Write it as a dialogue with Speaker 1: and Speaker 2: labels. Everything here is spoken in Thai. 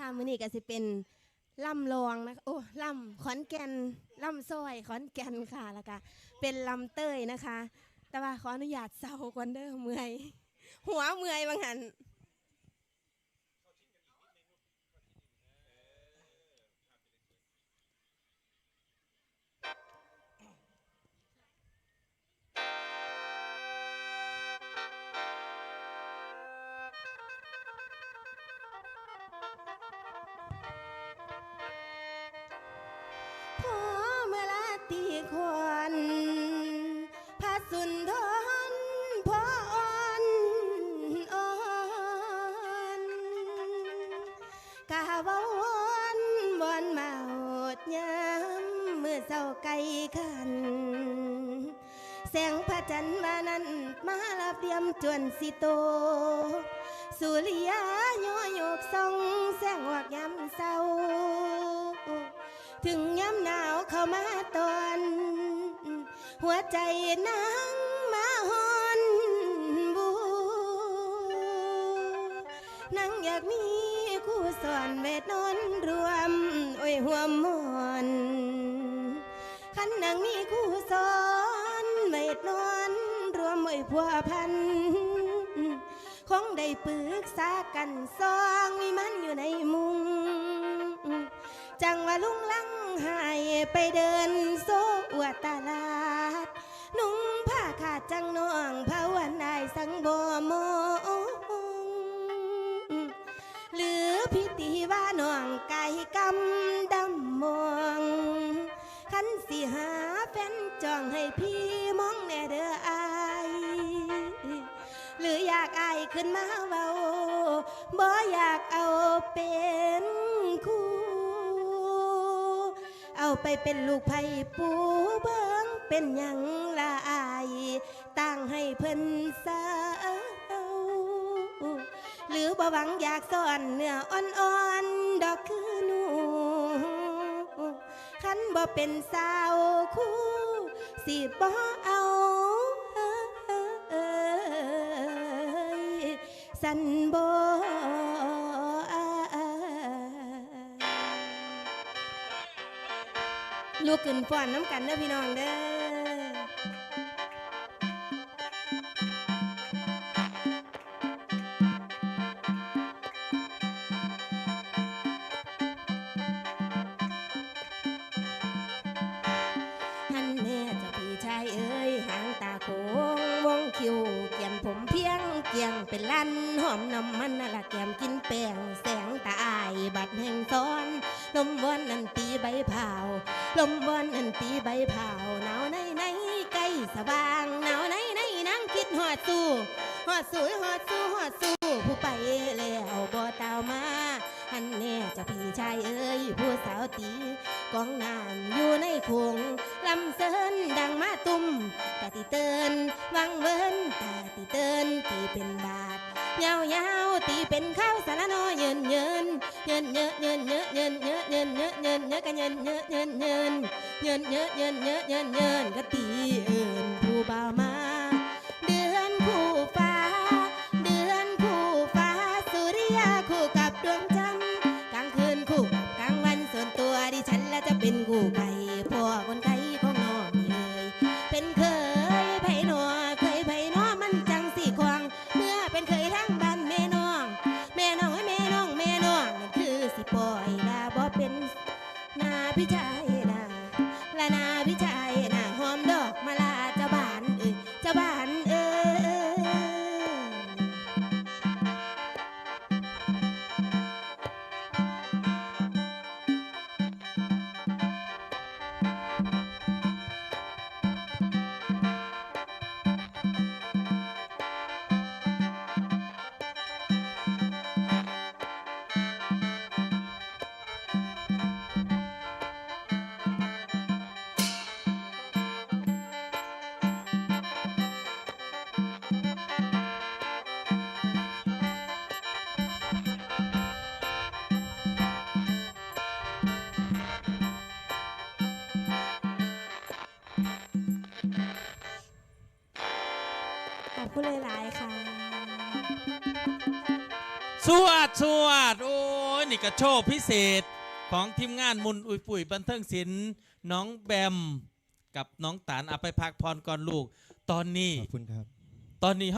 Speaker 1: ค่ะมื้อนี้ก็สิเป็นล่ำรองนะคะโอ้ล่ำขอนแก่นล่ำซอยขอนแก่นค่ะแล้วก็เป็นลำเต้ยนะคะ แต่ว่าขออนุญาตเศร้าก่อนเด้อเมื่อย หัวเมื่อยบางหัน มเมื่อเศร้าไกลกัน แสงพระจันทร์มานั้นมาลับเดียมจวนสิโต สุริยาโยโยกส่องแสงวักยามเศร้า ถึงย้ำหนาวเข้ามาตอน หัวใจนางมาหอนบูนางอยากมีคู่สอนเวทนอนรวม โอ้ยหัวมอน ขันนางมีคู่สอนเวทนอนรวมโอ้ยพัวพัน คงได้ปรึกษากันสองมีมันอยู่ในมุง จังว่าลุงลังหายไปเดินโซอวดตลาด นุ่งผ้าขาดจังน้องภาวันนายสังบ่มองหรือพิธีว่าน้องไก่กำ สิหาแฟนจองให้พี่มองแน่เด้ออายหรืออยากอายขึ้นมาเบาบ่อยากเอาเป็นคู่ เอาไปเป็นลูกไผ่ปูเบิงเป็นหยังละอายตั้งให้เพิ่นสาวหรือบ่หวังอยากซ่อนเนื้ออ่อนๆดอกคือหนู คันบ่เป็นสาวคู่สิบ่เอาสันบ่ลูกขึ้นฟ้อนน้ำกันเด้อพี่น้องเด้อ ลั่นหอมน้ำมันน่ะละแก้มกินแป้งแสงตาอายบัดแห่งซ้อน ลมวนนันตีใบเผาลมวนนันตีใบเผาหนาวในในใกล้สว่างหนาวในในนั่งคิดหอดสู้หอดสู้หอดสู้หอดสู้ผู้ไปแล้วบ่ตาวมาฮันแน่จ้าพี่ชายเอ้ยผู้สาวตีกองน้ำอยู่ในคงลำเซินดังมาตุ ตาติเตินวังเวินตาติเตินตีเป็นบาทยาวยาวตีเป็นข้าวสารนอเยินเยินเยินเยินเยินเยินเยินเยินเยินเยินเยินเยอะกันเยินเยอะเยินเยินเยินเยอะเยินเยอะเยินเยินก็ตีเอินผู้บ่าวมา บ่เป็นนาพี่ชาย ขอบคุณหลายๆค่ะ
Speaker 2: สวดสวดโอ้ยนี่ก็โชว์พิเศษของทีมงานมุนอุยปุ๋ยบันเทิงศิลป์น้องแบมกับน้องตานเอาไปพักผ่อนก่อนลูก ตอนนี้
Speaker 3: ขอบคุณครับ
Speaker 2: ตอนนี้